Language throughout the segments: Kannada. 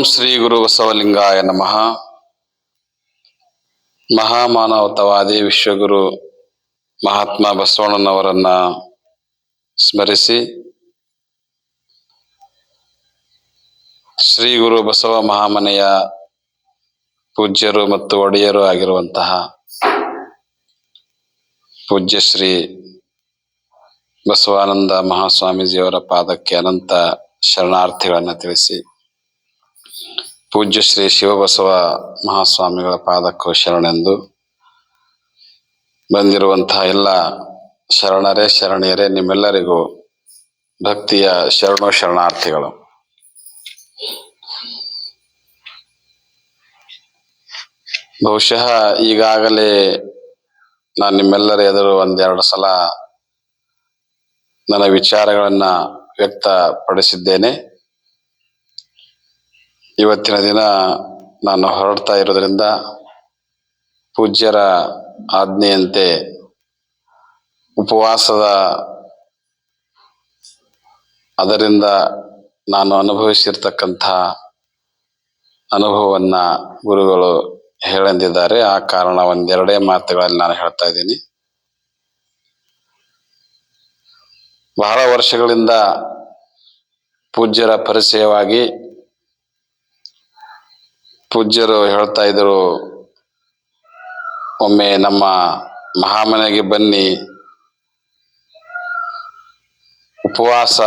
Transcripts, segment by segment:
ಓಂ ಶ್ರೀ ಗುರು ಬಸವಲಿಂಗಾಯ ನಮಃ. ಮಹಾಮಾನವತವಾದಿ ವಿಶ್ವಗುರು ಮಹಾತ್ಮ ಬಸವಣ್ಣನವರನ್ನ ಸ್ಮರಿಸಿ, ಶ್ರೀ ಗುರು ಬಸವ ಮಹಾಮನೆಯ ಪೂಜ್ಯರು ಮತ್ತು ಒಡೆಯರು ಆಗಿರುವಂತಹ ಪೂಜ್ಯ ಶ್ರೀ ಬಸವಾನಂದ ಮಹಾಸ್ವಾಮೀಜಿಯವರ ಪಾದಕ್ಕೆ ಅನಂತ ಶರಣಾರ್ಥಿಗಳನ್ನು ತಿಳಿಸಿ ಪೂಜ್ಯ ಶ್ರೀ ಶಿವಬಸವ ಮಹಾಸ್ವಾಮಿಗಳ ಪಾದಕ್ಕೂ ಶರಣೆಂದು ಬಂದಿರುವಂತಹ ಎಲ್ಲ ಶರಣರೇ, ಶರಣಿಯರೇ, ನಿಮ್ಮೆಲ್ಲರಿಗೂ ಭಕ್ತಿಯ ಶರಣು ಶರಣಾರ್ಥಿಗಳು. ಬಹುಶಃ ಈಗಾಗಲೇ ನಾನು ನಿಮ್ಮೆಲ್ಲರ ಎದುರು ಒಂದೆರಡು ಸಲ ನನ್ನ ವಿಚಾರಗಳನ್ನ ವ್ಯಕ್ತಪಡಿಸಿದ್ದೇನೆ. ಇವತ್ತಿನ ದಿನ ನಾನು ಹೊರಡ್ತಾ ಇರೋದ್ರಿಂದ ಪೂಜ್ಯರ ಆಜ್ಞೆಯಂತೆ ಉಪವಾಸದ ಅದರಿಂದ ನಾನು ಅನುಭವಿಸಿರ್ತಕ್ಕಂಥ ಅನುಭವವನ್ನ ಗುರುಗಳು ಹೇಳಂದಿದ್ದಾರೆ. ಆ ಕಾರಣ ಒಂದೆರಡೇ ಮಾತುಗಳಲ್ಲಿ ನಾನು ಹೇಳ್ತಾ ಇದ್ದೀನಿ. ಬಹಳ ವರ್ಷಗಳಿಂದ ಪೂಜ್ಯರ ಪರಿಚಯವಾಗಿ ಪೂಜ್ಯರು ಹೇಳ್ತಾ ಇದ್ರು, ಒಮ್ಮೆ ನಮ್ಮ ಮಹಾಮನೆಗೆ ಬನ್ನಿ. ಉಪವಾಸ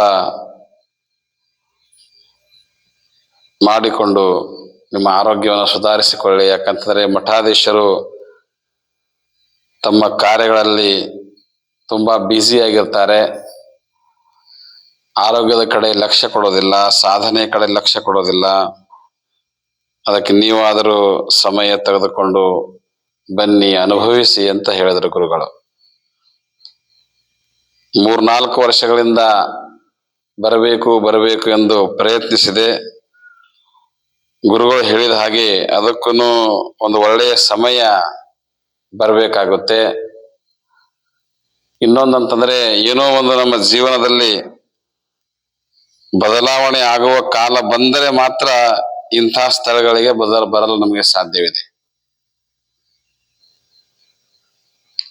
ಮಾಡಿಕೊಂಡು ನಿಮ್ಮ ಆರೋಗ್ಯವನ್ನು ಸುಧಾರಿಸಿಕೊಳ್ಳಿ. ಯಾಕಂತಂದರೆ ಮಠಾಧೀಶರು ತಮ್ಮ ಕಾರ್ಯಗಳಲ್ಲಿ ತುಂಬಾ ಆಗಿರ್ತಾರೆ. ಆರೋಗ್ಯದ ಕಡೆ ಲಕ್ಷ್ಯ ಕೊಡೋದಿಲ್ಲ ಸಾಧನೆ ಕಡೆ ಲಕ್ಷ್ಯ ಕೊಡೋದಿಲ್ಲ. ಅದಕ್ಕೆ ನೀವಾದರೂ ಸಮಯ ತೆಗೆದುಕೊಂಡು ಬನ್ನಿ, ಅನುಭವಿಸಿ ಅಂತ ಹೇಳಿದರು ಗುರುಗಳು. ಮೂರ್ನಾಲ್ಕು ವರ್ಷಗಳಿಂದ ಬರಬೇಕು ಬರಬೇಕು ಎಂದು ಪ್ರಯತ್ನಿಸಿದೆ. ಗುರುಗಳು ಹೇಳಿದ ಹಾಗೆ ಅದಕ್ಕೂ ಒಂದು ಒಳ್ಳೆಯ ಸಮಯ ಬರಬೇಕಾಗುತ್ತೆ. ಇನ್ನೊಂದಂತಂದ್ರೆ ಏನೋ ಒಂದು ನಮ್ಮ ಜೀವನದಲ್ಲಿ ಬದಲಾವಣೆ ಆಗುವ ಕಾಲ ಬಂದರೆ ಮಾತ್ರ ಇಂಥ ಸ್ಥಳಗಳಿಗೆ ಬದಲ ಬರಲು ನಮಗೆ ಸಾಧ್ಯವಿದೆ.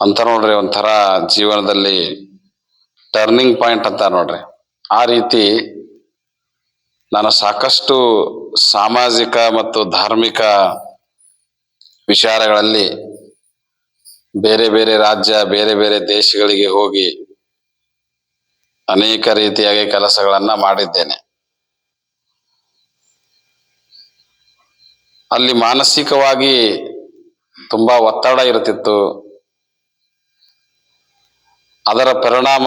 ಅಂತ ನೋಡ್ರಿ ಒಂಥರ ಜೀವನದಲ್ಲಿ ಟರ್ನಿಂಗ್ ಪಾಯಿಂಟ್ ಅಂತ ನೋಡ್ರಿ. ಆ ರೀತಿ ನಾನು ಸಾಕಷ್ಟು ಸಾಮಾಜಿಕ ಮತ್ತು ಧಾರ್ಮಿಕ ವಿಚಾರಗಳಲ್ಲಿ ಬೇರೆ ಬೇರೆ ರಾಜ್ಯ, ಬೇರೆ ಬೇರೆ ದೇಶಗಳಿಗೆ ಹೋಗಿ ಅನೇಕ ರೀತಿಯಾಗಿ ಕೆಲಸಗಳನ್ನ ಮಾಡಿದ್ದೇನೆ. ಅಲ್ಲಿ ಮಾನಸಿಕವಾಗಿ ತುಂಬಾ ಒತ್ತಡ ಇರುತ್ತಿತ್ತು. ಅದರ ಪರಿಣಾಮ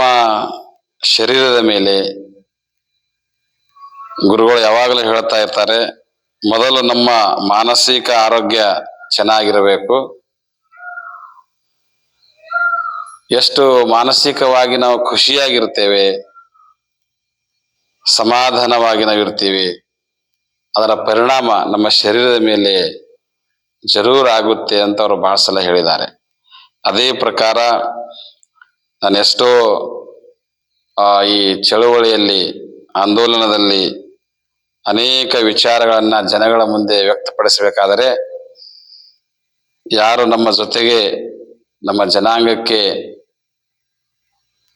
ಶರೀರದ ಮೇಲೆ. ಗುರುಗಳು ಯಾವಾಗಲೂ ಹೇಳ್ತಾ ಇರ್ತಾರೆ, ಮೊದಲು ನಮ್ಮ ಮಾನಸಿಕ ಆರೋಗ್ಯ ಚೆನ್ನಾಗಿರಬೇಕು. ಎಷ್ಟು ಮಾನಸಿಕವಾಗಿ ನಾವು ಖುಷಿಯಾಗಿರ್ತೇವೆ ಸಮಾಧಾನವಾಗಿ ನಾವು ಇರ್ತೀವಿ ಅದರ ಪರಿಣಾಮ ನಮ್ಮ ಶರೀರದ ಮೇಲೆ ಜರೂರ್ ಆಗುತ್ತೆ ಅಂತ ಅವರು ಭಾಳ ಸಲ ಹೇಳಿದ್ದಾರೆ. ಅದೇ ಪ್ರಕಾರ ನಾನು ಎಷ್ಟೋ ಈ ಚಳುವಳಿಯಲ್ಲಿ, ಆಂದೋಲನದಲ್ಲಿ ಅನೇಕ ವಿಚಾರಗಳನ್ನು ಜನಗಳ ಮುಂದೆ ವ್ಯಕ್ತಪಡಿಸಬೇಕಾದರೆ, ಯಾರು ನಮ್ಮ ಜೊತೆಗೆ, ನಮ್ಮ ಜನಾಂಗಕ್ಕೆ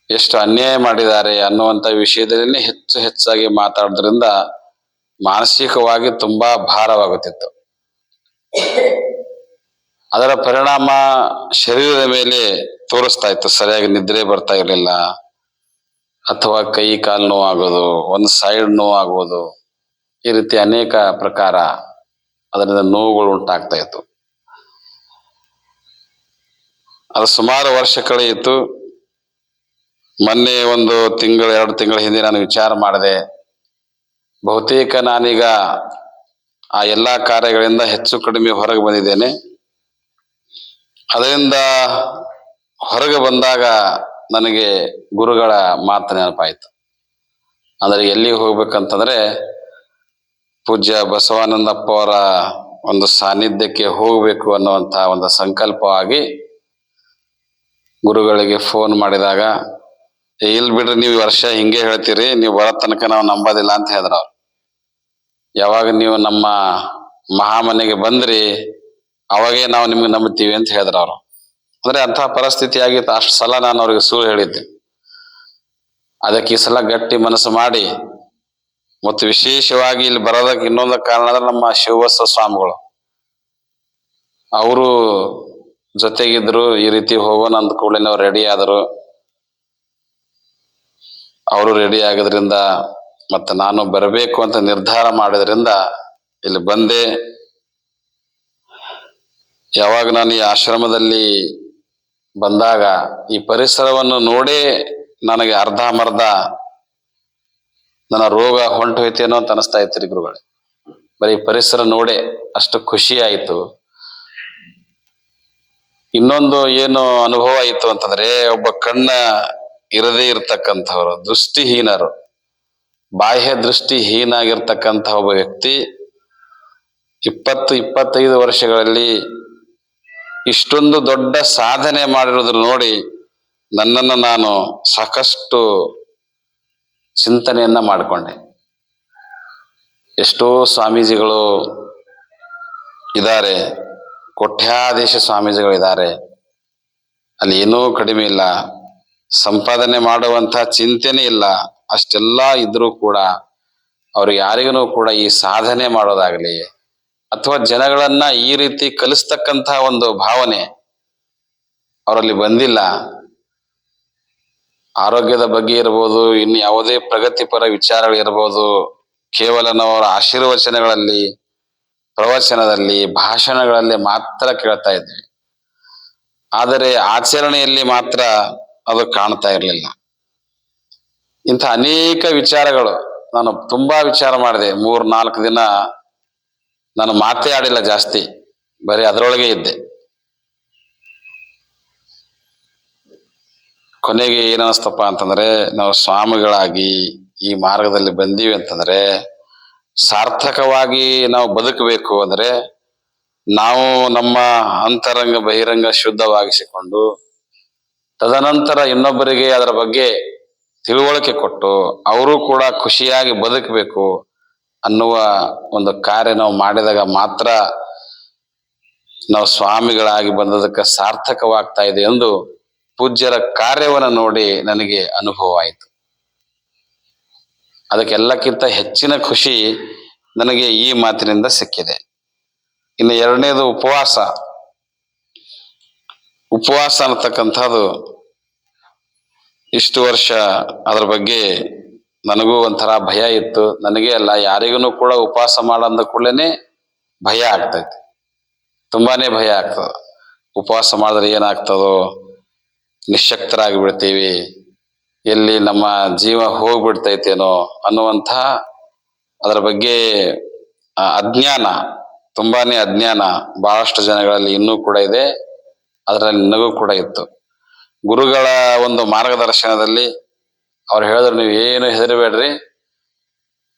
ಎಷ್ಟು ಅನ್ಯಾಯ ಮಾಡಿದ್ದಾರೆ ಅನ್ನುವಂಥ ವಿಷಯದಲ್ಲಿ ಹೆಚ್ಚು ಹೆಚ್ಚಾಗಿ ಮಾತಾಡೋದ್ರಿಂದ ಮಾನಸಿಕವಾಗಿ ತುಂಬಾ ಭಾರವಾಗುತ್ತಿತ್ತು. ಅದರ ಪರಿಣಾಮ ಶರೀರದ ಮೇಲೆ ತೋರಿಸ್ತಾ ಇತ್ತು. ಸರಿಯಾಗಿ ನಿದ್ರೆ ಬರ್ತಾ ಇರಲಿಲ್ಲ. ಅಥವಾ ಕೈ, ಕಾಲು ನೋವಾಗೋದು, ಒಂದು ಸೈಡ್ ನೋವಾಗೋದು, ಈ ರೀತಿ ಅನೇಕ ಪ್ರಕಾರ ಅದರಿಂದ ನೋವುಗಳು ಉಂಟಾಗ್ತಾ ಇತ್ತು. ಅದು ಸುಮಾರು ವರ್ಷ ಕಳೆಯಿತು ಮೊನ್ನೆ ಒಂದು ತಿಂಗಳು, ಎರಡು ತಿಂಗಳ ಹಿಂದೆ ನಾನು ವಿಚಾರ ಮಾಡಿದೆ. ಬಹುತೇಕ ನಾನೀಗ ಆ ಎಲ್ಲ ಕಾರ್ಯಗಳಿಂದ ಹೆಚ್ಚು ಕಡಿಮೆ ಹೊರಗೆ ಬಂದಿದ್ದೇನೆ. ಅದರಿಂದ ಹೊರಗೆ ಬಂದಾಗ ನನಗೆ ಗುರುಗಳ ಮಾತು ನೆನಪಾಯಿತು. ಅಂದರೆ ಎಲ್ಲಿಗೆ ಹೋಗ್ಬೇಕಂತಂದ್ರೆ ಪೂಜ್ಯ ಬಸವಾನಂದಪ್ಪ ಅವರ ಒಂದು ಸಾನ್ನಿಧ್ಯಕ್ಕೆ ಹೋಗಬೇಕು ಅನ್ನುವಂತ ಒಂದು ಸಂಕಲ್ಪವಾಗಿ ಗುರುಗಳಿಗೆ ಫೋನ್ ಮಾಡಿದಾಗ "ಏ, ಇಲ್ ಬಿಡ್ರಿ, ನೀವು ವರ್ಷ ಹಿಂಗೆ ಹೇಳ್ತೀರಿ, ನೀವು ಬರೋ ತನಕ ನಾವು ನಂಬೋದಿಲ್ಲ ಅಂತ ಹೇಳಿದ್ರ ಅವ್ರು. ಯಾವಾಗ ನೀವು ನಮ್ಮ ಮಹಾಮನೆಗೆ ಬಂದ್ರಿ, ಅವಾಗೇ ನಾವು ನಿಮ್ಗೆ ನಂಬುತ್ತೀವಿ ಅಂತ ಹೇಳಿದ್ರ ಅವರು. ಅಂದ್ರೆ ಅಂತಹ ಪರಿಸ್ಥಿತಿ ಆಗಿತ್ತು, ಅಷ್ಟು ಸಲ ನಾನು ಅವ್ರಿಗೆ ಸುಳ್ಳು ಹೇಳಿದ್ದೆ. ಅದಕ್ಕೆ ಈ ಸಲ ಗಟ್ಟಿ ಮನಸ್ಸು ಮಾಡಿ, ಮತ್ತು ವಿಶೇಷವಾಗಿ ಇಲ್ಲಿ ಬರೋದಕ್ಕೆ ಇನ್ನೊಂದು ಕಾರಣ ಅಂದ್ರೆ ನಮ್ಮ ಶಿವಬಸವ ಸ್ವಾಮಿಗಳು. ಅವರು ಜೊತೆಗಿದ್ರು, ಈ ರೀತಿ ಹೋಗೋಣ ಅಂದ ಕೂಡಲೇ ನಾವು ರೆಡಿ ಆದರು. ಅವರು ರೆಡಿ ಆಗೋದ್ರಿಂದ ಮತ್ತೆ ನಾನು ಬರಬೇಕು ಅಂತ ನಿರ್ಧಾರ ಮಾಡಿದ್ರಿಂದ ಇಲ್ಲಿ ಬಂದೆ. ಯಾವಾಗ ನಾನು ಈ ಆಶ್ರಮದಲ್ಲಿ ಬಂದಾಗ ಈ ಪರಿಸರವನ್ನು ನೋಡೇ ನನಗೆ ಅರ್ಧಂಬರ್ಧ ನನ್ನ ರೋಗ ಹೊಂಟು ಹೋಯ್ತೇನೋ ಅಂತ ಅನಿಸ್ತಾ ಇತ್ತು ಗುರುಗಳೇ. ಬರೀ ಪರಿಸರ ನೋಡೆ ಅಷ್ಟು ಖುಷಿ ಆಯಿತು. ಇನ್ನೊಂದು ಏನು ಅನುಭವ ಆಯಿತು ಅಂತಂದ್ರೆ, ಒಬ್ಬ ಕಣ್ಣ ಇರದೇ ಇರತಕ್ಕಂಥವ್ರು, ದೃಷ್ಟಿಹೀನರು, ಬಾಹ್ಯ ದೃಷ್ಟಿಹೀನ ಆಗಿರ್ತಕ್ಕಂಥ ಒಬ್ಬ ವ್ಯಕ್ತಿ ಇಪ್ಪತ್ತು, ಇಪ್ಪತ್ತೈದು ವರ್ಷಗಳಲ್ಲಿ ಇಷ್ಟೊಂದು ದೊಡ್ಡ ಸಾಧನೆ ಮಾಡಿರೋದನ್ನ ನೋಡಿ ನನ್ನನ್ನು ನಾನು ಸಾಕಷ್ಟು ಚಿಂತನೆಯನ್ನ ಮಾಡಿಕೊಂಡೆ. ಎಷ್ಟೋ ಸ್ವಾಮೀಜಿಗಳು ಇದ್ದಾರೆ, ಕೋಟ್ಯಾಧೀಶ ಸ್ವಾಮೀಜಿಗಳು ಇದ್ದಾರೆ. ಅಲ್ಲಿ ಏನೂ ಕಡಿಮೆ ಇಲ್ಲ. ಸಂಪಾದನೆ ಮಾಡುವಂತ ಚಿಂತೆನೇ ಇಲ್ಲ. ಅಷ್ಟೆಲ್ಲ ಇದ್ರೂ ಕೂಡ ಅವ್ರು ಯಾರಿಗೂ ಕೂಡ ಈ ಸಾಧನೆ ಮಾಡೋದಾಗ್ಲಿ ಅಥವಾ ಜನಗಳನ್ನ ಈ ರೀತಿ ಕಲಿಸ್ತಕ್ಕಂತಹ ಒಂದು ಭಾವನೆ ಅವರಲ್ಲಿ ಬಂದಿಲ್ಲ. ಆರೋಗ್ಯದ ಬಗ್ಗೆ ಇರ್ಬೋದು ಇನ್ನು ಯಾವುದೇ ಪ್ರಗತಿಪರ ವಿಚಾರಗಳು ಇರ್ಬೋದು, ಕೇವಲ ನಾವು ಆಶೀರ್ವಚನಗಳಲ್ಲಿ, ಪ್ರವಚನದಲ್ಲಿ, ಭಾಷಣಗಳಲ್ಲಿ ಮಾತ್ರ ಕೇಳ್ತಾ ಇದ್ವಿ. ಆದರೆ ಆಚರಣೆಯಲ್ಲಿ ಮಾತ್ರ ಅದು ಕಾಣ್ತಾ ಇರಲಿಲ್ಲ. ಇಂಥ ಅನೇಕ ವಿಚಾರಗಳು ನಾನು ತುಂಬಾ ವಿಚಾರ ಮಾಡಿದೆ. ಮೂರ್, ನಾಲ್ಕು ದಿನ ನಾನು ಮಾತೇ ಆಡಿಲ್ಲ ಜಾಸ್ತಿ. ಬರೀ ಅದರೊಳಗೆ ಇದ್ದೆ. ಕೊನೆಗೆ ಏನಸ್ತಪ್ಪ ಅಂತಂದ್ರೆ, ನಾವು ಸ್ವಾಮಿಗಳಾಗಿ ಈ ಮಾರ್ಗದಲ್ಲಿ ಬಂದೀವಿ ಅಂತಂದ್ರೆ, ಸಾರ್ಥಕವಾಗಿ ನಾವು ಬದುಕಬೇಕು ಅಂದ್ರೆ ನಾವು ನಮ್ಮ ಅಂತರಂಗ ಬಹಿರಂಗ ಶುದ್ಧವಾಗಿಸಿಕೊಂಡು ತದನಂತರ ಇನ್ನೊಬ್ಬರಿಗೆ ಅದರ ಬಗ್ಗೆ ತಿಳುವಳಿಕೆ ಕೊಟ್ಟು ಅವರು ಕೂಡ ಖುಷಿಯಾಗಿ ಬದುಕಬೇಕು ಅನ್ನುವ ಒಂದು ಕಾರ್ಯ ನಾವು ಮಾಡಿದಾಗ ಮಾತ್ರ ನಾವು ಸ್ವಾಮಿಗಳಾಗಿ ಬಂದದಕ್ಕೆ ಸಾರ್ಥಕವಾಗ್ತಾ ಇದೆ ಎಂದು ಪೂಜ್ಯರ ಕಾರ್ಯವನ್ನು ನೋಡಿ ನನಗೆ ಅನುಭವ ಆಯಿತು. ಅದಕ್ಕೆಲ್ಲಕ್ಕಿಂತ ಹೆಚ್ಚಿನ ಖುಷಿ ನನಗೆ ಈ ಮಾತಿನಿಂದ ಸಿಕ್ಕಿದೆ. ಇನ್ನು ಎರಡನೇದು ಉಪವಾಸ. ಉಪವಾಸ ಅನ್ನತಕ್ಕಂಥದ್ದು ಇಷ್ಟು ವರ್ಷ ಅದರ ಬಗ್ಗೆ ನನಗೂ ಒಂಥರ ಭಯ ಇತ್ತು. ನನಗೆ ಅಲ್ಲ, ಯಾರಿಗೂ ಕೂಡ ಉಪವಾಸ ಮಾಡಂದ ಕೂಡಲೇ ಭಯ ಆಗ್ತೈತಿ. ತುಂಬಾನೇ ಭಯ ಆಗ್ತದ. ಉಪವಾಸ ಮಾಡಿದ್ರೆ ಏನಾಗ್ತದೋ ನಿಶಕ್ತರಾಗಿ ಬಿಡ್ತೀವಿ ಎಲ್ಲಿ ನಮ್ಮ ಜೀವ ಹೋಗ್ಬಿಡ್ತೈತೇನೋ ಅನ್ನುವಂಥ ಅದರ ಬಗ್ಗೆ ಅಜ್ಞಾನ, ತುಂಬಾನೇ ಅಜ್ಞಾನ ಬಹಳಷ್ಟು ಜನಗಳಲ್ಲಿ ಇನ್ನೂ ಕೂಡ ಇದೆ. ಅದರಲ್ಲಿ ನಗು ಕೂಡ ಇತ್ತು. ಗುರುಗಳ ಒಂದು ಮಾರ್ಗದರ್ಶನದಲ್ಲಿ ಅವ್ರು ಹೇಳಿದ್ರು, ನೀವು ಏನು ಹೆದರಬೇಡ್ರಿ,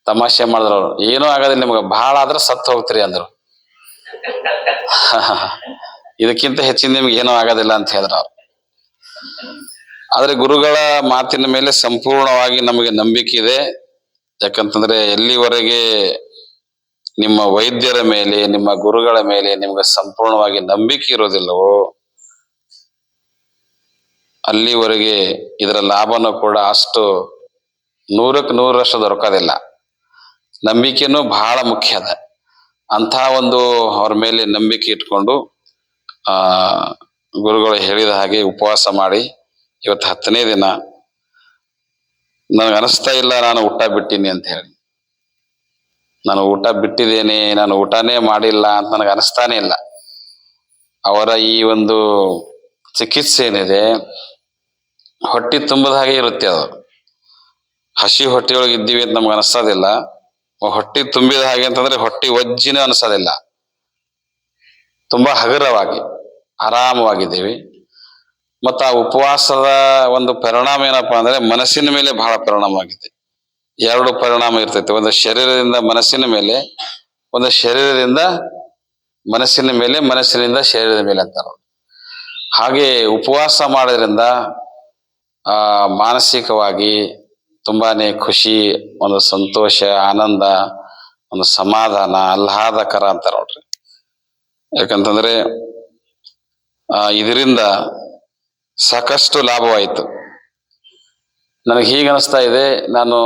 ತಮಾಷೆ ಮಾಡಿದ್ರು ಅವ್ರು. ಏನೂ ಆಗೋದಿಲ್ಲ, ನಿಮ್ಗೆ ಬಹಳ ಆದ್ರೆ ಸತ್ತು ಹೋಗ್ತೀರಿ ಅಂದ್ರು. ಇದಕ್ಕಿಂತ ಹೆಚ್ಚಿನ ನಿಮ್ಗೆ ಏನೂ ಆಗೋದಿಲ್ಲ ಅಂತ ಹೇಳಿದ್ರು ಅವ್ರು. ಆದರೆ ಗುರುಗಳ ಮಾತಿನ ಮೇಲೆ ಸಂಪೂರ್ಣವಾಗಿ ನಮಗೆ ನಂಬಿಕೆ ಇದೆ. ಯಾಕಂತಂದ್ರೆ ಎಲ್ಲಿವರೆಗೆ ನಿಮ್ಮ ವೈದ್ಯರ ಮೇಲೆ, ನಿಮ್ಮ ಗುರುಗಳ ಮೇಲೆ ನಿಮ್ಗೆ ಸಂಪೂರ್ಣವಾಗಿ ನಂಬಿಕೆ ಇರೋದಿಲ್ಲವೋ ಅಲ್ಲಿವರೆಗೆ ಇದರ ಲಾಭನೂ ಕೂಡ ಅಷ್ಟು ನೂರಕ್ಕೆ ನೂರಷ್ಟು ದೊರಕೋದಿಲ್ಲ. ನಂಬಿಕೆನೂ ಬಹಳ ಮುಖ್ಯ ಅದ. ಅಂಥ ಒಂದು ಅವ್ರ ಮೇಲೆ ನಂಬಿಕೆ ಇಟ್ಕೊಂಡು ಗುರುಗಳು ಹೇಳಿದ ಹಾಗೆ ಉಪವಾಸ ಮಾಡಿ, ಇವತ್ತು ಹತ್ತನೇ ದಿನ. ನನಗೆ ಅನಿಸ್ತಾ ಇಲ್ಲ ನಾನು ಊಟ ಬಿಟ್ಟೀನಿ ಅಂತ ಹೇಳಿ. ನಾನು ಊಟ ಬಿಟ್ಟಿದ್ದೇನೆ, ನಾನು ಊಟನೇ ಮಾಡಿಲ್ಲ ಅಂತ ನನಗೆ ಅನಿಸ್ತಾನೆ ಇಲ್ಲ. ಅವರ ಈ ಒಂದು ಚಿಕಿತ್ಸೆ ಏನಿದೆ ಹೊಟ್ಟಿ ತುಂಬದ ಹಾಗೆ ಇರುತ್ತೆ ಅದು. ಹಸಿ ಹೊಟ್ಟೆಯೊಳಗೆ ಇದ್ದೀವಿ ಅಂತ ನಮ್ಗೆ ಅನಿಸೋದಿಲ್ಲ. ಹೊಟ್ಟಿ ತುಂಬಿದ ಹಾಗೆ ಅಂತಂದ್ರೆ ಹೊಟ್ಟಿ ಒಜ್ಜಿನೂ ಅನಿಸೋದಿಲ್ಲ. ತುಂಬಾ ಹಗುರವಾಗಿ, ಆರಾಮವಾಗಿದ್ದೀವಿ. ಮತ್ತು ಆ ಉಪವಾಸದ ಒಂದು ಪರಿಣಾಮ ಏನಪ್ಪಾ ಅಂದ್ರೆ ಮನಸ್ಸಿನ ಮೇಲೆ ಬಹಳ ಪರಿಣಾಮ ಆಗಿದೆ. ಎರಡು ಪರಿಣಾಮ ಇರ್ತೈತೆ. ಒಂದು ಶರೀರದಿಂದ ಮನಸ್ಸಿನ ಮೇಲೆ, ಒಂದು ಶರೀರದಿಂದ ಮನಸ್ಸಿನ ಮೇಲೆ, ಮನಸ್ಸಿನಿಂದ ಶರೀರದ ಮೇಲೆ ಅಂತಾರ. ಹಾಗೆ ಉಪವಾಸ ಮಾಡೋದ್ರಿಂದ ಮಾನಸಿಕವಾಗಿ ತುಂಬಾನೇ ಖುಷಿ, ಒಂದು ಸಂತೋಷ, ಆನಂದ, ಒಂದು ಸಮಾಧಾನ, ಆಹ್ಲಾದಕರ ಅಂತ ನೋಡ್ರಿ. ಯಾಕಂತಂದ್ರೆ ಇದರಿಂದ ಸಾಕಷ್ಟು ಲಾಭವಾಯಿತು. ನನಗೆ ಹೀಗೆ ಅನಿಸ್ತಾ ಇದೆ, ನಾನು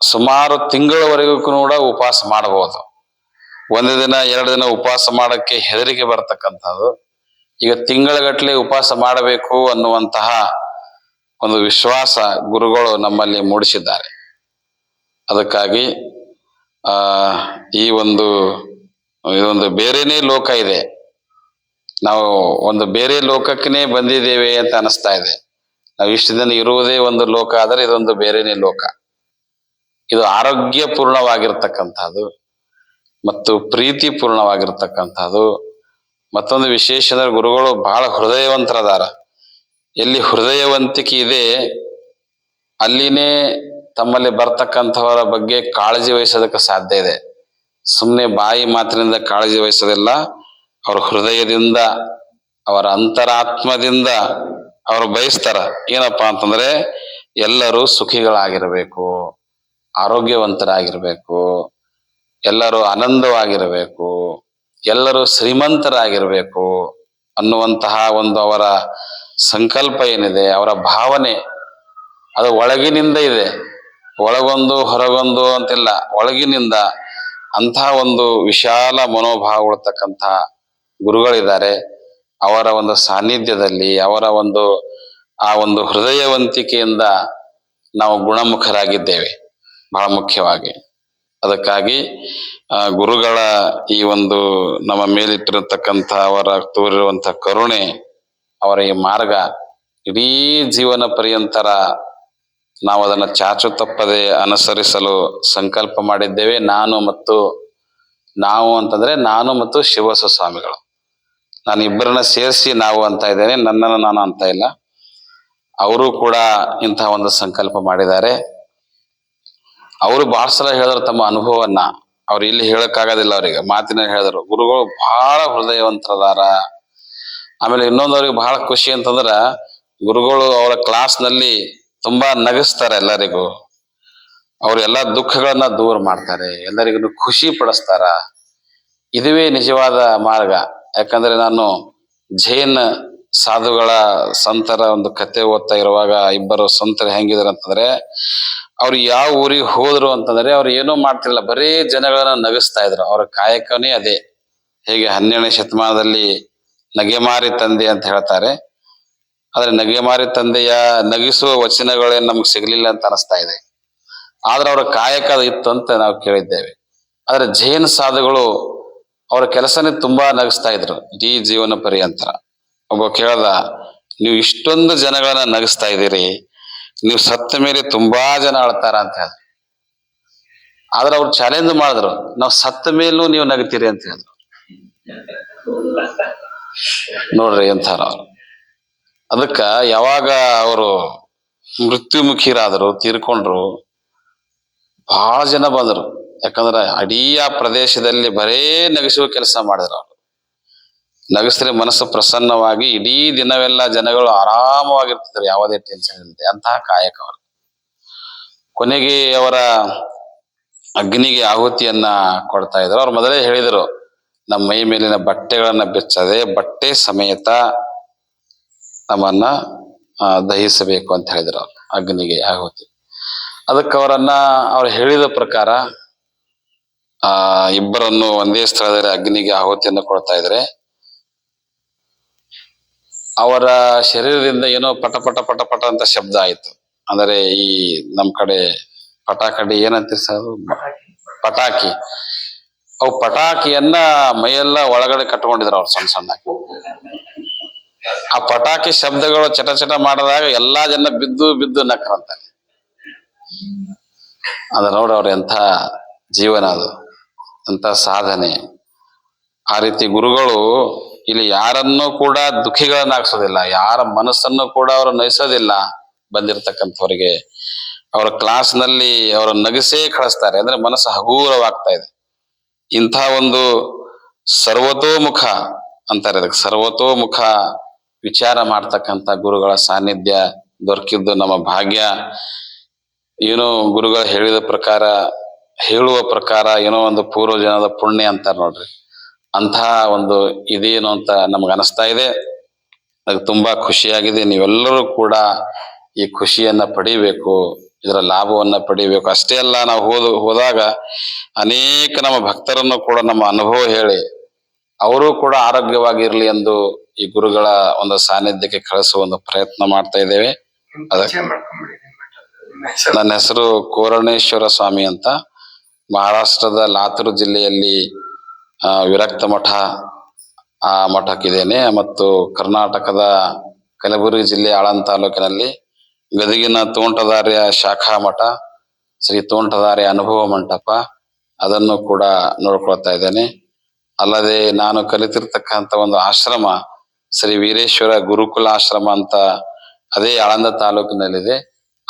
ಸುಮಾರು ತಿಂಗಳವರೆಗೂ ಕೂಡ ಉಪವಾಸ ಮಾಡಬಹುದು. ಒಂದು ದಿನ, ಎರಡು ದಿನ ಉಪವಾಸ ಮಾಡಕ್ಕೆ ಹೆದರಿಕೆ ಬರ್ತಕ್ಕಂಥದ್ದು. ಈಗ ತಿಂಗಳಗಟ್ಟಲೆ ಉಪವಾಸ ಮಾಡಬೇಕು ಅನ್ನುವಂತಹ ಒಂದು ವಿಶ್ವಾಸ ಗುರುಗಳು ನಮ್ಮಲ್ಲಿ ಮೂಡಿಸಿದ್ದಾರೆ. ಅದಕ್ಕಾಗಿ, ಆ, ಈ ಒಂದು ಇದೊಂದು ಬೇರೆನೇ ಲೋಕ ಇದೆ. ನಾವು ಒಂದು ಬೇರೆ ಲೋಕಕ್ಕೇ ಬಂದಿದ್ದೇವೆ ಅಂತ ಅನಿಸ್ತಾ ಇದೆ. ನಾವು ಇಷ್ಟು ದಿನ ಇರುವುದೇ ಒಂದು ಲೋಕ, ಆದರೆ ಇದೊಂದು ಬೇರೆನೇ ಲೋಕ. ಇದು ಆರೋಗ್ಯಪೂರ್ಣವಾಗಿರ್ತಕ್ಕಂಥದ್ದು, ಮತ್ತು ಪ್ರೀತಿ ಪೂರ್ಣವಾಗಿರ್ತಕ್ಕಂಥದ್ದು ಮತ್ತೊಂದು ವಿಶೇಷ ಅಂದ್ರೆ ಗುರುಗಳು ಬಹಳ ಹೃದಯವಂತರದಾರ. ಎಲ್ಲಿ ಹೃದಯವಂತಿಕೆ ಇದೆ, ಅಲ್ಲಿನೇ ತಮ್ಮಲ್ಲಿ ಬರ್ತಕ್ಕಂಥವರ ಬಗ್ಗೆ ಕಾಳಜಿ ವಹಿಸೋದಕ್ಕೆ ಸಾಧ್ಯ ಇದೆ. ಸುಮ್ಮನೆ ಬಾಯಿ ಮಾತಿನಿಂದ ಕಾಳಜಿ ವಹಿಸೋದಿಲ್ಲ, ಅವ್ರ ಹೃದಯದಿಂದ, ಅವರ ಅಂತರಾತ್ಮದಿಂದ ಅವರು ಬಯಸ್ತಾರ. ಏನಪ್ಪಾ ಅಂತಂದ್ರೆ, ಎಲ್ಲರೂ ಸುಖಿಗಳಾಗಿರಬೇಕು, ಆರೋಗ್ಯವಂತರಾಗಿರಬೇಕು, ಎಲ್ಲರೂ ಆನಂದವಾಗಿರಬೇಕು, ಎಲ್ಲರೂ ಶ್ರೀಮಂತರಾಗಿರಬೇಕು ಅನ್ನುವಂತಹ ಒಂದು ಅವರ ಸಂಕಲ್ಪ ಏನಿದೆ, ಅವರ ಭಾವನೆ ಅದು ಒಳಗಿನಿಂದ ಇದೆ. ಒಳಗೊಂದು ಹೊರಗೊಂದು ಅಂತಿಲ್ಲ. ಒಳಗಿನಿಂದ ಅಂಥ ಒಂದು ವಿಶಾಲ ಮನೋಭಾವ ಗುರುಗಳಿದ್ದಾರೆ. ಅವರ ಒಂದು ಸಾನ್ನಿಧ್ಯದಲ್ಲಿ, ಅವರ ಒಂದು, ಆ ಒಂದು ಹೃದಯವಂತಿಕೆಯಿಂದ ನಾವು ಗುಣಮುಖರಾಗಿದ್ದೇವೆ, ಬಹಳ ಮುಖ್ಯವಾಗಿ. ಅದಕ್ಕಾಗಿ ಗುರುಗಳ ಈ ಒಂದು ನಮ್ಮ ಮೇಲಿಟ್ಟಿರತಕ್ಕಂಥ ಅವರ ತೋರಿರುವಂಥ ಕರುಣೆ ಅವರ ಈ ಮಾರ್ಗ ಇಡೀ ಜೀವನ ಪರ್ಯಂತರ ನಾವು ಅದನ್ನು ಚಾಚು ತಪ್ಪದೆ ಅನುಸರಿಸಲು ಸಂಕಲ್ಪ ಮಾಡಿದ್ದೇವೆ. ನಾನು ಮತ್ತು ನಾವು ಅಂತಂದ್ರೆ ನಾನು ಮತ್ತು ಶಿವಸ ಸ್ವಾಮಿಗಳು ನಾನು ಇಬ್ಬರನ್ನ ಸೇರಿಸಿ ನಾವು ಅಂತ ಇದ್ದೇನೆ. ನನ್ನನ್ನು ನಾನು ಅಂತ ಇಲ್ಲ. ಅವರು ಕೂಡ ಇಂತಹ ಒಂದು ಸಂಕಲ್ಪ ಮಾಡಿದ್ದಾರೆ. ಅವರು ಬಹಳ ಸಲ ಹೇಳಿದ್ರು ತಮ್ಮ ಅನುಭವವನ್ನ. ಅವ್ರು ಇಲ್ಲಿ ಹೇಳಕ್ಕಾಗೋದಿಲ್ಲ ಅವರಿಗೆ. ಮಾತಿನ ಹೇಳಿದ್ರು. ಗುರುಗಳು ಬಹಳ ಹೃದಯವಂತರದಾರ. ಆಮೇಲೆ ಇನ್ನೊಂದು ಅವ್ರಿಗೆ ಬಹಳ ಖುಷಿ ಅಂತಂದ್ರ ಗುರುಗಳು ಅವರ ಕ್ಲಾಸ್ನಲ್ಲಿ ತುಂಬಾ ನಗಿಸ್ತಾರೆ ಎಲ್ಲರಿಗೂ. ಅವ್ರ ಎಲ್ಲಾ ದುಃಖಗಳನ್ನ ದೂರ ಮಾಡ್ತಾರೆ ಎಲ್ಲರಿಗೂ ಖುಷಿ ಪಡಿಸ್ತಾರ. ಇದುವೇ ನಿಜವಾದ ಮಾರ್ಗ. ಯಾಕಂದ್ರೆ ನಾನು ಜೈನ್ ಸಾಧುಗಳ ಸಂತರ ಒಂದು ಕತೆ ಓದ್ತಾ ಇರುವಾಗ ಇಬ್ಬರು ಸಂತರು ಹೆಂಗಿದಾರೆ ಅಂತಂದ್ರೆ, ಅವ್ರು ಯಾವ ಊರಿಗೆ ಹೋದ್ರು ಅಂತಂದ್ರೆ ಅವ್ರು ಏನೂ ಮಾಡ್ತಿರ್ಲಿಲ್ಲ, ಬರೀ ಜನಗಳನ್ನ ನಗಿಸ್ತಾ ಇದ್ರು. ಅವ್ರ ಕಾಯಕನೇ ಅದೇ. ಹೇಗೆ ಹನ್ನೆರಡನೇ ಶತಮಾನದಲ್ಲಿ ನಗೆಮಾರಿ ತಂದೆ ಅಂತ ಹೇಳ್ತಾರೆ. ಆದ್ರೆ ನಗೆಮಾರಿ ತಂದೆಯ ನಗಿಸುವ ವಚನಗಳೇನು ನಮ್ಗೆ ಸಿಗಲಿಲ್ಲ ಅಂತ ಅನಿಸ್ತಾ ಇದೆ. ಆದ್ರೆ ಅವರ ಕಾಯಕ ಇತ್ತು ಅಂತ ನಾವು ಕೇಳಿದ್ದೇವೆ. ಆದ್ರೆ ಜೈನ್ ಸಾಧುಗಳು ಅವರ ಕೆಲಸನೇ ತುಂಬಾ ನಗಿಸ್ತಾ ಇದ್ರು, ಇಡೀ ಜೀವನ ಪರ್ಯಂತರ. ಒಬ್ಬ ಕೇಳ್ದ, ನೀವು ಇಷ್ಟೊಂದು ಜನಗಳನ್ನ ನಗಿಸ್ತಾ ಇದ್ದೀರಿ, ನೀವು ಸತ್ತ ಮೇಲೆ ತುಂಬಾ ಜನ ಅಳ್ತಾರ ಅಂತ ಹೇಳಿದ್ರು ಆದ್ರೆ ಅವ್ರು ಚಾಲೆಂಜ್ ಮಾಡಿದ್ರು, ನಾವು ಸತ್ತ ಮೇಲೂ ನೀವು ನಗ್ತೀರಿ ಅಂತ ಹೇಳಿದ್ರು. ನೋಡ್ರಿ ಅವ್ರು ಅದಕ್ಕ ಯಾವಾಗ ಅವರು ಮೃತ್ಯುಮುಖಿರಾದರು, ತೀರ್ಕೊಂಡ್ರು ಬಹಳ ಜನ ಬಂದರು. ಯಾಕಂದ್ರೆ ಇಡೀ ಆ ಪ್ರದೇಶದಲ್ಲಿ ಬರೇ ನಗಿಸುವ ಕೆಲಸ ಮಾಡಿದ್ರು ಅವರು. ನಗಿಸಿದ್ರೆ ಮನಸ್ಸು ಪ್ರಸನ್ನವಾಗಿ ಇಡೀ ದಿನವೆಲ್ಲ ಜನಗಳು ಆರಾಮವಾಗಿರ್ತಿದ್ರು, ಯಾವುದೇ ಟೆನ್ಷನ್ ಇಲ್ಲದೆ ಅಂತಹ ಕಾಯಕ ಅವರು. ಕೊನೆಗೆ ಅವರ ಅಗ್ನಿಗೆ ಆಹುತಿಯನ್ನ ಕೊಡ್ತಾ ಇದ್ರು. ಅವ್ರು ಮೊದಲೇ ಹೇಳಿದರು ನಮ್ಮ ಮೈ ಮೇಲಿನ ಬಟ್ಟೆಗಳನ್ನ ಬೆಚ್ಚದೆ ಬಟ್ಟೆ ಸಮೇತ ನಮ್ಮನ್ನ ದಹಿಸಬೇಕು ಅಂತ ಹೇಳಿದ್ರು ಅವ್ರು ಅಗ್ನಿಗೆ ಆಹುತಿ. ಅದಕ್ಕೆ ಅವರನ್ನ ಅವ್ರು ಹೇಳಿದ ಪ್ರಕಾರ ಆ ಇಬ್ಬರನ್ನು ಒಂದೇ ಸ್ಥಳದಲ್ಲಿ ಅಗ್ನಿಗೆ ಆಹುತಿಯನ್ನು ಕೊಡ್ತಾ ಇದ್ರೆ ಅವರ ಶರೀರದಿಂದ ಏನೋ ಪಟ ಪಟ ಪಟ ಪಟ ಅಂತ ಶಬ್ದ ಆಯ್ತು. ಅಂದರೆ ಈ ನಮ್ ಕಡೆ ಪಟಾಕಡಿ ಏನಂತೀರಿ ಸರ್ ಪಟಾಕಿ. ಅವು ಪಟಾಕಿಯನ್ನ ಮೈಯೆಲ್ಲ ಒಳಗಡೆ ಕಟ್ಕೊಂಡಿದ್ರು ಅವ್ರು ಸಣ್ಣ ಸಣ್ಣ. ಆ ಪಟಾಕಿ ಶಬ್ದಗಳು ಚಟ ಚಟ ಮಾಡಿದಾಗ ಎಲ್ಲಾ ಜನ ಬಿದ್ದು ಬಿದ್ದು ನಕ್ರಂತ. ಅದ ನೋಡಿ ಅವ್ರ ಎಂಥ ಜೀವನ ಅದು ಅಂತ ಸಾಧನೆ. ಆ ರೀತಿ ಗುರುಗಳು ಇಲ್ಲಿ ಯಾರನ್ನೂ ಕೂಡ ದುಃಖಿಗಳನ್ನಾಗ್ಸೋದಿಲ್ಲ ಯಾರ ಮನಸ್ಸನ್ನು ಕೂಡ ಅವರು ನಯಿಸೋದಿಲ್ಲ ಬಂದಿರತಕ್ಕಂಥವ್ರಿಗೆ. ಅವರ ಕ್ಲಾಸ್ನಲ್ಲಿ ಅವರ ನಗಸೇ ಕಳಿಸ್ತಾರೆ, ಅಂದ್ರೆ ಮನಸ್ಸು ಹಗೂರವಾಗ್ತಾ ಇದೆ. ಇಂಥ ಒಂದು ಸರ್ವತೋಮುಖ ಅಂತಾರೆ. ಅದಕ್ಕೆ ಸರ್ವತೋಮುಖ ವಿಚಾರ ಮಾಡ್ತಕ್ಕಂಥ ಗುರುಗಳ ಸಾನ್ನಿಧ್ಯ ದೊರಕಿದ್ದು ನಮ್ಮ ಭಾಗ್ಯ. ಏನೋ ಗುರುಗಳು ಹೇಳಿದ ಪ್ರಕಾರ, ಹೇಳುವ ಪ್ರಕಾರ ಏನೋ ಒಂದು ಪೂರ್ವ ಜನದ ಪುಣ್ಯ ಅಂತಾರೆ ನೋಡ್ರಿ. ಅಂತಹ ಒಂದು ಇದೇನು ಅಂತ ನಮ್ಗೆ ಅನಿಸ್ತಾ ಇದೆ. ಅದು ತುಂಬಾ ಖುಷಿಯಾಗಿದೆ. ನೀವೆಲ್ಲರೂ ಕೂಡ ಈ ಖುಷಿಯನ್ನ ಪಡಿಬೇಕು. ಇದರ ಲಾಭವನ್ನ ಪಡಿಬೇಕು. ಅಷ್ಟೇ ಅಲ್ಲ ನಾವು ಹೋದ ಹೋದಾಗ ಅನೇಕ ನಮ್ಮ ಭಕ್ತರನ್ನು ಕೂಡ ನಮ್ಮ ಅನುಭವ ಹೇಳಿ ಅವರು ಕೂಡ ಆರೋಗ್ಯವಾಗಿರಲಿ ಎಂದು ಈ ಗುರುಗಳ ಒಂದು ಸಾನ್ನಿಧ್ಯಕ್ಕೆ ಕಳಿಸುವ ಒಂದು ಪ್ರಯತ್ನ ಮಾಡ್ತಾ ಇದ್ದೇವೆ. ಅದ- ಪರಿಚಯ ಮಾಡ್ಕೊಂಬಿಡಿ ನಿಮ್ಮ ಮಠದ್ದು, ನಿಮ್ಮ ಹೆಸರು. ನನ್ನ ಹೆಸರು ಕೋರಣೇಶ್ವರ ಸ್ವಾಮಿ ಅಂತ. ಮಹಾರಾಷ್ಟ್ರದ ಲಾತೂರು ಜಿಲ್ಲೆಯಲ್ಲಿ ವಿರಕ್ತ ಮಠ ಆ ಮಠಕ್ಕಿದ್ದೇನೆ. ಮತ್ತು ಕರ್ನಾಟಕದ ಕಲಬುರಗಿ ಜಿಲ್ಲೆ ಆಳಂದ ತಾಲೂಕಿನಲ್ಲಿ ಗದಗಿನ ತೋಂಟದಾರ್ಯ ಶಾಖಾ ಮಠ, ಶ್ರೀ ತೋಂಟದಾರ್ಯ ಅನುಭವ ಮಂಟಪ, ಅದನ್ನು ಕೂಡ ನೋಡ್ಕೊಳ್ತಾ ಇದ್ದೇನೆ. ಅಲ್ಲದೆ ನಾನು ಕಲಿತಿರ್ತಕ್ಕಂಥ ಒಂದು ಆಶ್ರಮ ಶ್ರೀ ವೀರೇಶ್ವರ ಗುರುಕುಲ ಆಶ್ರಮ ಅಂತ ಅದೇ ಆಳಂದ ತಾಲೂಕಿನಲ್ಲಿದೆ.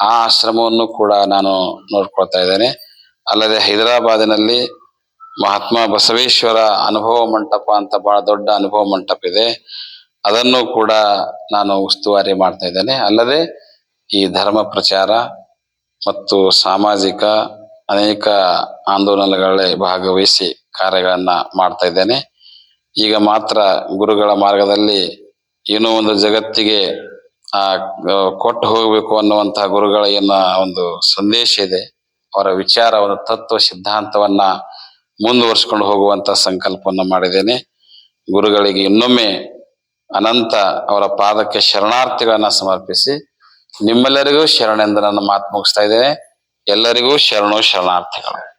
ಆ ಆಶ್ರಮವನ್ನು ಕೂಡ ನಾನು ನೋಡ್ಕೊಳ್ತಾ ಇದ್ದೇನೆ. ಅಲ್ಲದೆ ಹೈದರಾಬಾದಿನಲ್ಲಿ ಮಹಾತ್ಮ ಬಸವೇಶ್ವರ ಅನುಭವ ಮಂಟಪ ಅಂತ ಬಹಳ ದೊಡ್ಡ ಅನುಭವ ಮಂಟಪ ಇದೆ. ಅದನ್ನು ಕೂಡ ನಾನು ಉಸ್ತುವಾರಿ ಮಾಡ್ತಾ ಇದ್ದೇನೆ. ಅಲ್ಲದೆ ಈ ಧರ್ಮ ಪ್ರಚಾರ ಮತ್ತು ಸಾಮಾಜಿಕ ಅನೇಕ ಆಂದೋಲನಗಳಲ್ಲಿ ಭಾಗವಹಿಸಿ ಕಾರ್ಯಗಳನ್ನ ಮಾಡ್ತಾ ಇದ್ದೇನೆ. ಈಗ ಮಾತ್ರ ಗುರುಗಳ ಮಾರ್ಗದಲ್ಲಿ ಏನೋ ಒಂದು ಜಗತ್ತಿಗೆ, ಆ ಕೊಟ್ಟು ಹೋಗಬೇಕು ಅನ್ನುವಂತಹ ಗುರುಗಳ ಏನ ಒಂದು ಸಂದೇಶ ಇದೆ. ಅವರ ವಿಚಾರ ಒಂದು ತತ್ವ ಸಿದ್ಧಾಂತವನ್ನ ಮುಂದುವರ್ಸ್ಕೊಂಡು ಹೋಗುವಂತ ಸಂಕಲ್ಪವನ್ನ ಮಾಡಿದ್ದೇನೆ. ಗುರುಗಳಿಗೆ ಇನ್ನೊಮ್ಮೆ ಅನಂತ ಅವರ ಪಾದಕ್ಕೆ ಶರಣಾರ್ಥಿಗಳನ್ನ ಸಮರ್ಪಿಸಿ ನಿಮ್ಮೆಲ್ಲರಿಗೂ ಶರಣೆಂದು ನನ್ನ ಮಾತು ಮುಗಿಸ್ತಾ ಇದ್ದೇನೆ. ಎಲ್ಲರಿಗೂ ಶರಣು ಶರಣಾರ್ಥಿಗಳು.